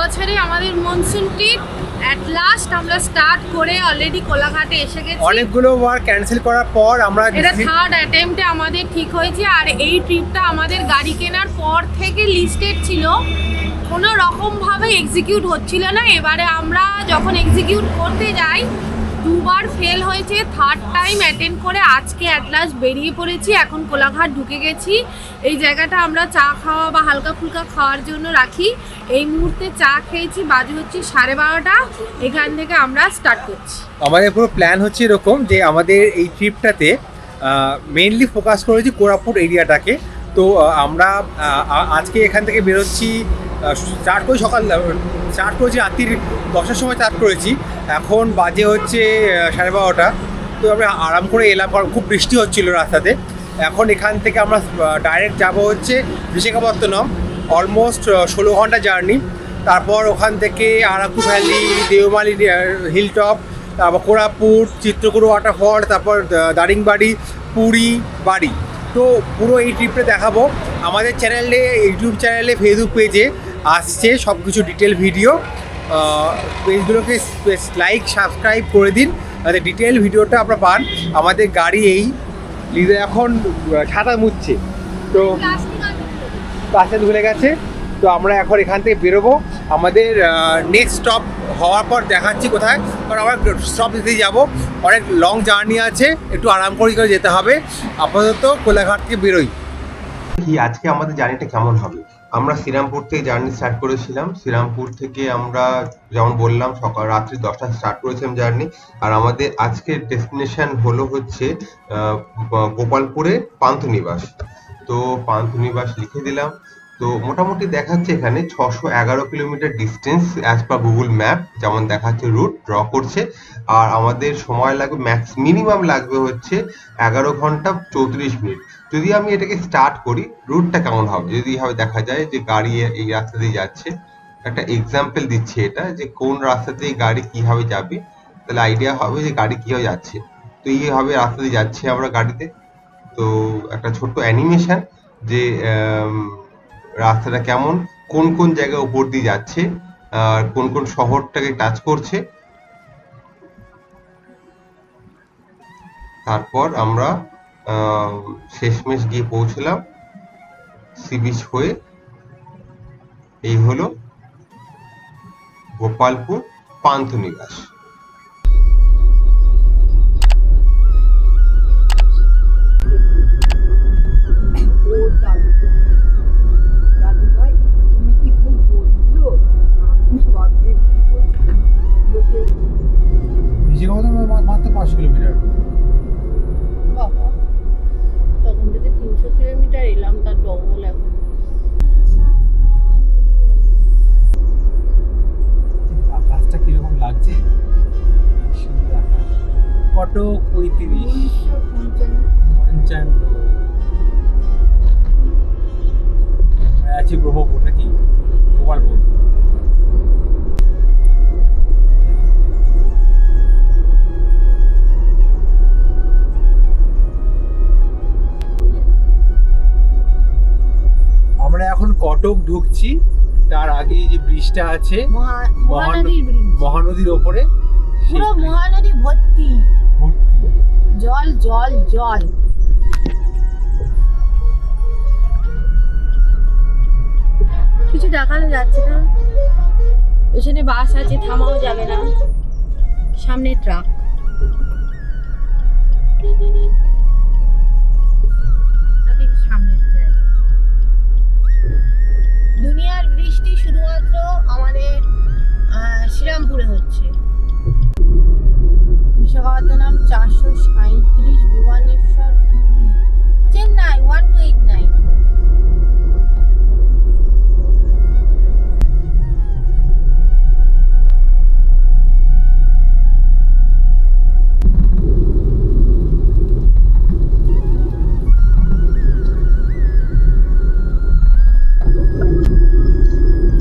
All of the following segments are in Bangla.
বছরে আমাদের মনসুন ট্রিপ অ্যাট লাস্ট আমরা স্টার্ট করে অলরেডি কোলাঘাটে এসে গেছি। অনেকগুলো ওয়ার ক্যান্সেল করার পর আমরা এটা থার্ড অ্যাটেম্পটে আমাদের ঠিক হয়েছে আর এই ট্রিপটা আমাদের গাড়ি কেনার পর থেকে লিস্টেড ছিল। কোনো রকমভাবে এক্সিকিউট হচ্ছিল না। এবারে আমরা যখন এক্সিকিউট করতে যাই দুবার ফেল হয়েছে থার্ড টাইম অ্যাটেন্ড করে আজকে অ্যাট লাস্ট বেরিয়ে পড়েছি, এখন কোলাঘাট ঢুকে গেছি। এই জায়গাটা আমরা চা খাওয়া বা হালকা ফুলকা খাওয়ার জন্য রাখি। এই মুহূর্তে চা খেয়েছি, বাজে হচ্ছে সাড়ে বারোটা। এখান থেকে আমরা স্টার্ট করছি। আমাদের পুরো প্ল্যান হচ্ছে এরকম যে আমাদের এই ট্রিপটাতে মেনলি ফোকাস করেছি কোরাপুট এরিয়াটাকে তো আমরা আজকে এখান থেকে বেরোচ্ছি স্টার্ট করি সকাল স্টার্ট করেছি রাত্রির দশটার সময় স্টার্ট করেছি। এখন বাজে হচ্ছে সাড়ে বারোটা। তো আমরা আরাম করে এলাম, কারণ খুব বৃষ্টি হচ্ছিল রাস্তাতে। এখন এখান থেকে আমরা ডাইরেক্ট যাব হচ্ছে বিশাখাপত্তনম। অলমোস্ট ষোলো ঘণ্টা জার্নি তারপর ওখান থেকে আরাকু ভ্যালি দেওমালি হিলটপ তারপর কোরাপুট চিত্রকুড়ো ওয়াটারফল তারপর দারিংবাড়ি, পুরী, বাড়ি। তো পুরো এই ট্রিপটা দেখাবো। আমাদের চ্যানেলে ইউটিউব চ্যানেলে ফেসবুক পেজে আসছে সব কিছু ডিটেল ভিডিও পেজগুলোকে লাইক সাবস্ক্রাইব করে দিন। যাতে ডিটেল ভিডিওটা আপনারা পান। আমাদের গাড়ি এই লিজা এখন ছাতা মুছছে। তো পাশে ধুলে গেছে। তো আমরা এখন এখান থেকে বেরোবো। আমাদের নেক্সট স্টপ হওয়ার পর দেখাচ্ছি কোথায়। কারণ আমরা স্টপ দিতেই যাব। অনেক লং জার্নি আছে, একটু আরাম করে করে যেতে হবে। আপাতত কোলাঘাট থেকে বেরোই। কি, আজকে আমাদের জার্নিটা কেমন হবে? আমরা শ্রীরামপুর থেকে জার্নি স্টার্ট করেছিলাম। শ্রীরামপুর থেকে আমরা যেমন বললাম, সকাল রাত্রি দশটা স্টার্ট করেছিলাম জার্নি আর আমাদের আজকের ডেস্টিনেশন হলো হচ্ছে গোপালপুরে পান্থনিবাস। তো পান্থনিবাস লিখে দিলাম। তো মোটামুটি দেখাচ্ছে এখানে ছশো এগারো kilometre distance as per Google map যেমন দেখাচ্ছে রুট ড্র করছে। আর আমাদের সময় লাগবে ম্যাক্স মিনিমাম লাগবে হচ্ছে এগারো ঘণ্টা চৌত্রিশ মিনিট। যদি আমি এটাকে স্টার্ট করি রুটটা কেমন হবে? যদি এভাবে দেখা যায় যে গাড়ি এই রাস্তা দিয়ে যাচ্ছে। একটা এক্সাম্পল দিচ্ছে এটা, যে কোন রাস্তা দিয়ে গাড়ি কীভাবে যাবে। তাহলে আইডিয়া হবে যে গাড়ি কীভাবে যাচ্ছে। তো এইভাবে রাস্তা দিয়ে যাচ্ছে আমরা গাড়িতে। তো একটা ছোট্ট অ্যানিমেশন যে রাস্তাটা কেমন, কোন কোন জায়গায় উপর দিয়ে যাচ্ছে, আর কোন কোন শহরটাকে টাচ করছে। তারপর আমরা শেষমেশ গিয়ে পৌঁছলাম সি বিচ হয়ে। এই হলো গোপালপুর পান্থনিবাস। কটক পঁয়ত্রিশ। পঞ্চান্ন। আছি ব্রহ্মপুর নাকি? গোপালপুর। আমরা এখন কটক ঢুকছি। তার আগে যে ব্রিজটা আছে মহানদীর ব্রিজ। মহানদীর ওপরে পুরো মহানদী ভর্তি। জল জল জল। কিছু দেখানো যাচ্ছে না। পেছনে বাস আছে, থামাও যাবে না। সামনে ট্রাক।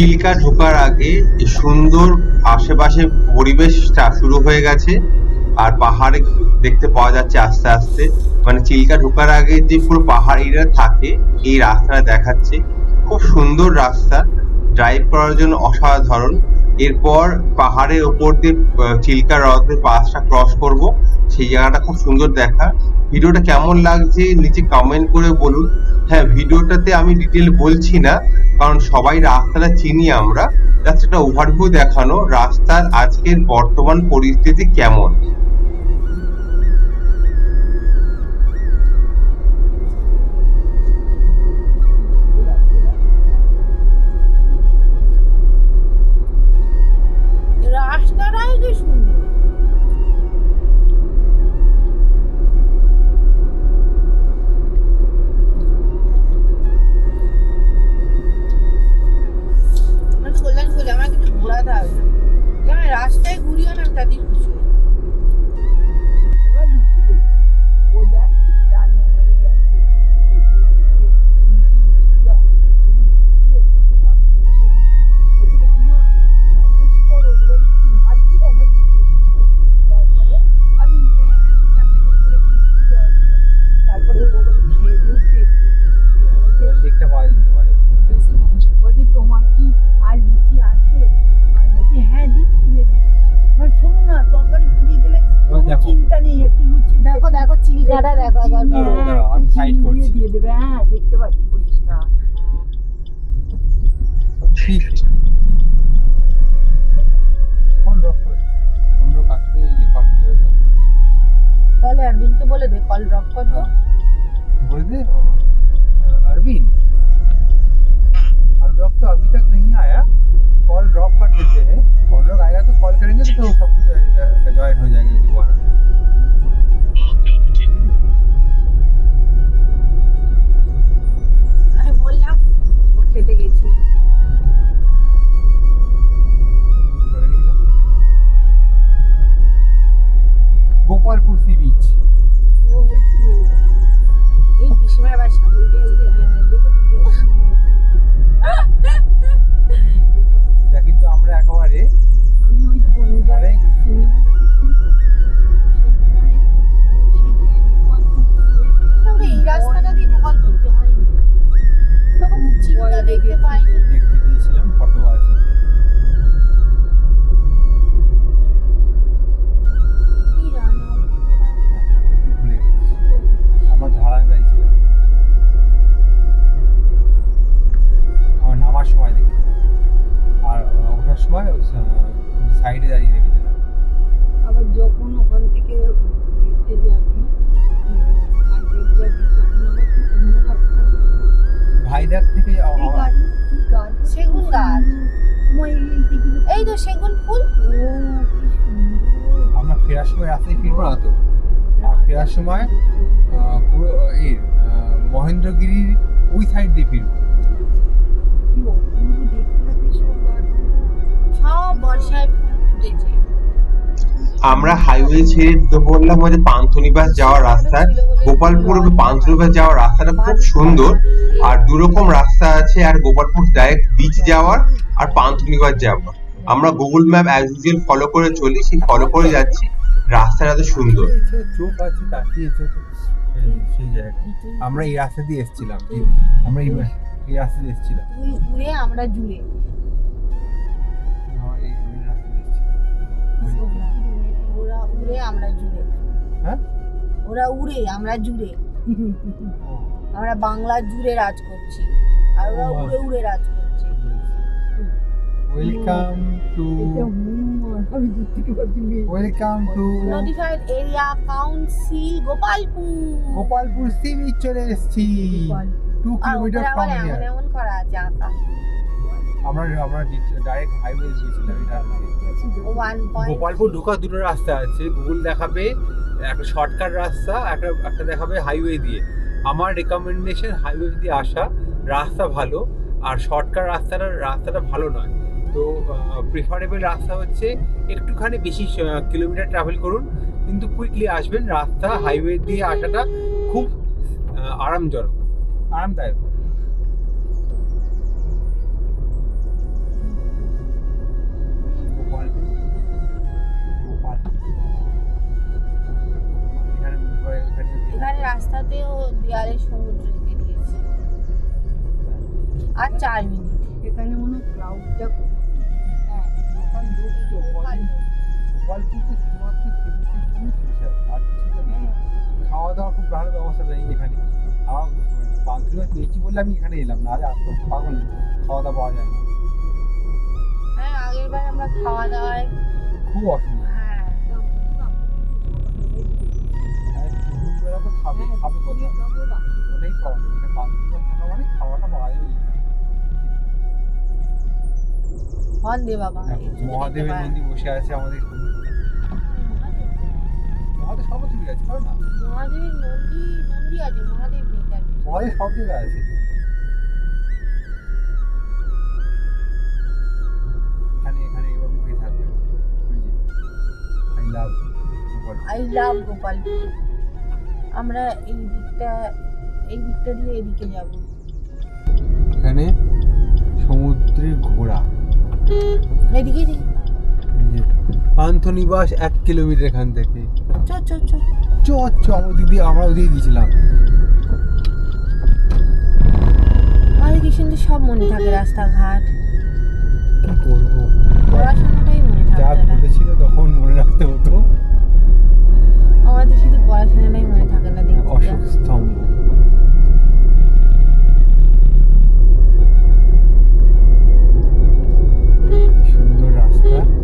চিল্কা ঢোকার আগে সুন্দর আশেপাশে পরিবেশটা শুরু হয়ে গেছে আর পাহাড়ে দেখতে পাওয়া যাচ্ছে আস্তে আস্তে। মানে চিল্কা ঢোকার আগে যে পুরো পাহাড়িরা থাকে, এই রাস্তাটা দেখাচ্ছে। খুব সুন্দর রাস্তা ড্রাইভ করার জন্য অসাধারণ। এরপর পাহাড়ের ওপর দিয়ে চিল্কা হ্রদের পাসটা ক্রস করব। সেই জায়গাটা খুব সুন্দর দেখা। ভিডিওটা কেমন লাগছে নিচে কমেন্ট করে বলুন। হ্যাঁ ভিডিওটাতে আমি ডিটেল বলছি না, কারণ সবাই রাস্তাটা চিনি আমরা। একটা ওভারভিউ দেখানো, রাস্তার আজকের বর্তমান পরিস্থিতি কেমন? রাস্তাটাই কি ঠিক কোন রক করে কোন রক আসলে এই পাখি হয়ে যায় তাহলে অরবিন্দকে বলে দে কল ড্রপ কর তো बोल दे अरविंद अनुराग तो अभी तक नहीं आया कॉल ड्रॉप कर देते हैं अनुराग आएगा तो कॉल करेंगे तो, तो सब कुछ ज्वाइन हो जाएंगे दोबारा তো সেগুন ফুল? আমরা ফেরার সময় রাস্তায় ফিরবো না তো। ফেরার সময় পুরো এই মহেন্দ্রগিরির ওই সাইড দিয়ে ফিরবো। সব বর্ষায় ফুটেছে। আমরা হাইওয়ে ছেড়ে পড়লাম হচ্ছে পান্থনিবাস যাওয়ার রাস্তায় গোপালপুর পান্থনিবাস যাওয়ার রাস্তাটা খুব সুন্দর। আর দু রকম রাস্তা আছে আর গোপালপুর ডাইরেক্ট বিচ যাওয়ার আর পান্থনিবাস যাওয়ার। আমরা Google map as usual follow করে চলি সেই ফলো করে যাচ্ছি। রাস্তাটা এত সুন্দর। চোখ আছে তাকিয়েছে সেই জায়গা আমরা এই রাস্তা দিয়ে এসেছিলাম। আমরা এই এই রাস্তা দিয়ে এসেছিলাম। তুই আমরা জুড়ে ওরা উড়ে আমরা জুড়ে। হ্যাঁ? ওরা উড়ে আমরা জুড়ে। আমরা বাংলা জুড়ে রাজ করছি। আর ওরা উড়ে উড়ে রাজ করছে welcome to. Welcome to notified area council Gopalpur Gopalpur sea beach চলে এসেছি। টু কিলোমিটার ফ্রম এমন হিয়ার এমন করা আছে আঁকা আমরা আমরা ডাইরেক্ট হাইওয়ে গিয়েছিলাম এটা গোপালপুর ঢোকা দুটো রাস্তা আছে গুগল দেখাবে একটা শর্টকাট রাস্তা একটা একটা দেখাবে হাইওয়ে দিয়ে। আমার রেকমেন্ডেশন হাইওয়ে দিয়ে আসা রাস্তা ভালো আর শর্টকাট রাস্তাটা রাস্তাটা ভালো নয়। তো প্রিফারেবল রাস্তা হচ্ছে একটুখানি বেশি কিলোমিটার ট্রাভেল করুন। কিন্তু কুইকলি আসবেন, রাস্তা হাইওয়ে দিয়ে আসাটা খুব আরামজনক, আরামদায়ক। রাস্তাতেও দেয়ালে সমুদ্র আর চার মিনিট। মনে হয় ক্রাউডটা হ্যাঁ লোকাল লোক তো লোকাল লোক। গোপালপুরতে শুধুমাত্র সেলিব্রিটির জন্য স্পেশাল আর কিছু খাওয়া দাওয়ার খুব ভালো ব্যবস্থা নেই এখানে আমার পান্তুরি মাছ পেয়েছি বলে আমি এখানে এলাম না আরে আর তো পাগল খাওয়া দাওয়া পাওয়া যায় না হ্যাঁ আগের বার আমরা খাওয়া দাওয়ায় খুব অসুবিধা হ্যাঁ তো খাবে খাবে কোথায় ওটাই প্রবলেম মাছ থাকা মানে খাওয়াটা পাওয়া যাবে হন দে বাবা মহাদেবের মন্দির বসে আছে আমাদের মহাদেব সর্বত্র আছে করো না? মহাদেবের নন্দী নন্দী আছে মহাদেব নেই মহাদেব সব জায়গায় আছে। এখানে এখানে এবার মুখে থাকবে। আই লাভ আই লাভ আমরা এই দিকটা এই দিকটা দিয়ে এদিকে যাব। এখানে সমুদ্রের ঘোড়া। এদিকে এদিকে। পান্থনিবাস এক কিলোমিটার এখান থেকে। চ চ চ। চ চ আমার দিদি আমরা ওদিকে গেছিলাম আমাদের কি সুন্দর সব মনে থাকে রাস্তাঘাট। কি করব? পড়াশোনাটাই মনে যা থাকে না ঘটেছিল তখন মনে রাখতে হতো। আমাদের শুধু পড়াশোনাটাই মনে থাকে না দেখছি যা। অশোক স্তম্ভ। সুন্দর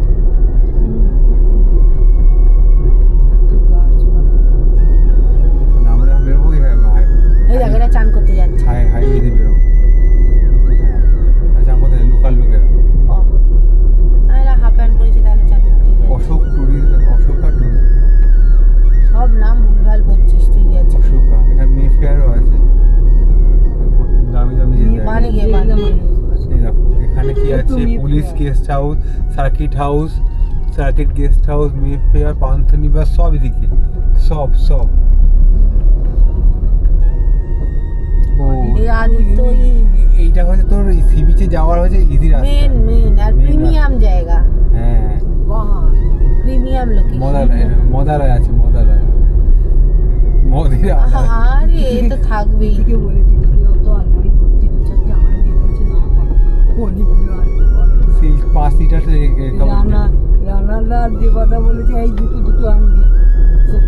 guest house circuit house circuit guest house Mayfair Panthanibas সব এদিকে। সব সব। ও এইটা হচ্ছে তোর সি বিচে যাওয়ার হচ্ছে ইজি রাস্তা। মেন মেন আর প্রিমিয়াম জায়গা। হ্যাঁ। প্রিমিয়াম লোকেশন মদালয় মদালয় আছে মদালয়। মদিরা। আরে তো থাকবেই। থেকে বলেছি ভর্তি দু চারটে না পাঁচ লিটার রানা রানাদা আর দেবাদা বলেছে এই দুটো দুটো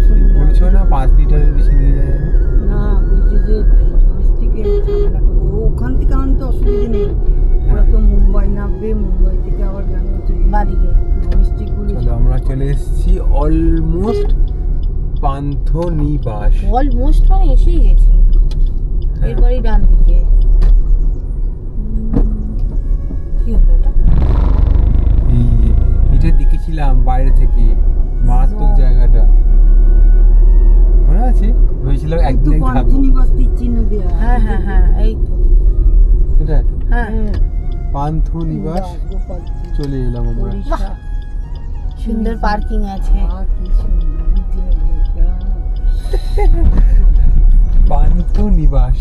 শুনবি। বলছো না পাঁচ লিটারের বেশি নিয়ে যায় না বলছে যে ডোমেস্টিকে ওখান থেকে আনতে অসুবিধা নেই। ওরা তো মুম্বাই নামবে মুম্বাই থেকে আবার বাদিকে ডোমেস্টিক চলো আমরা চলে এসেছি অলমোস্ট পান্থনিবাস। অলমোস্ট মানে এসেই গেছি। হ্যাঁ। এরপরই ডান দিকে এটা দেখেছিলাম বাইরে থেকে মারাত্মক জায়গাটা। মনে আছে? ভেবেছিলাম একদিন থাকব চিহ্ন দেওয়া হ্যাঁ হ্যাঁ হ্যাঁ এই তো। এটা? হ্যাঁ। পান্থনিবাস। গোপালপুর চলে এলাম আমরা। সুন্দর পার্কিং আছে। জায়গাটা। পান্থনিবাস।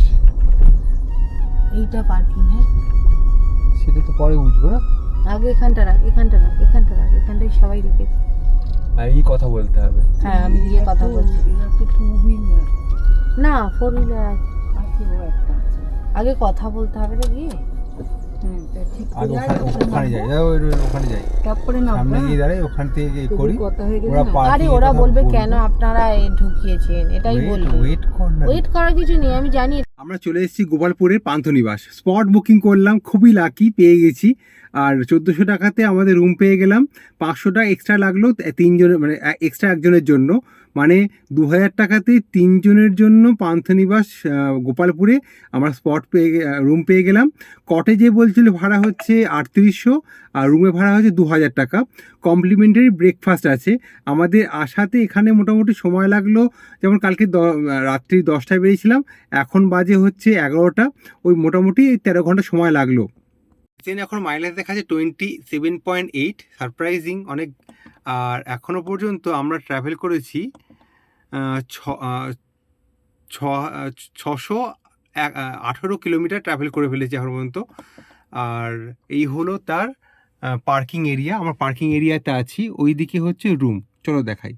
এইটা পার্কিং হ্যাঁ। সেটা তো পরে উঠবো না? আগে এখানটা রাখ এখানটা রাখ এখানটা রাখ এখানটায় সবাই রেখেছে। এই কথা বলতে হবে। হ্যাঁ আমি দিয়ে কথা বলছি। না ফোর হুইলার আছে। আগে কথা বলতে হবে না গিয়ে? ওরা আরে ওরা বলবে বলবে। কেন আপনারা ঢুকিয়েছেন? এটাই বলবে। ওয়েট ওয়েট করার কিছু নেই আমি জানি আমরা চলে এসেছি গোপালপুরের পান্থনিবাস। স্পট বুকিং করলাম, খুবই লাকি পেয়ে গেছি। আর চোদ্দোশো টাকাতে আমাদের রুম পেয়ে গেলাম। পাঁচশোটা এক্সট্রা লাগল, তিনজনের মানে এক্সট্রা একজনের জন্য। মানে দু হাজার টাকাতে তিনজনের জন্য পান্থনিবাস গোপালপুরে আমরা স্পট পেয়ে রুম পেয়ে গেলাম। কটেজে বলছিল ভাড়া হচ্ছে আটত্রিশশো, আর রুমে ভাড়া হচ্ছে দু হাজার টাকা। কমপ্লিমেন্টারি ব্রেকফাস্ট আছে। আমাদের আসাতে এখানে মোটামুটি সময় লাগল, যেমন কালকে রাত্রি দশটায় বেরিয়েছিলাম, এখন বাজে হচ্ছে এগারোটা। ওই মোটামুটি তেরো ঘণ্টা সময় লাগল। ট্রেন এখন মাইলেজ দেখা দেখাচ্ছে twenty seven point eight surprising অনেক। আর এখনও পর্যন্ত আমরা ট্রাভেল করেছি ছশো আঠেরো কিলোমিটার ট্রাভেল করে ফেলেছে এখন পর্যন্ত। আর এই হলো তার পার্কিং এরিয়া আমার পার্কিং এরিয়াতে আছি। ওই দিকে হচ্ছে রুম চলো দেখাই।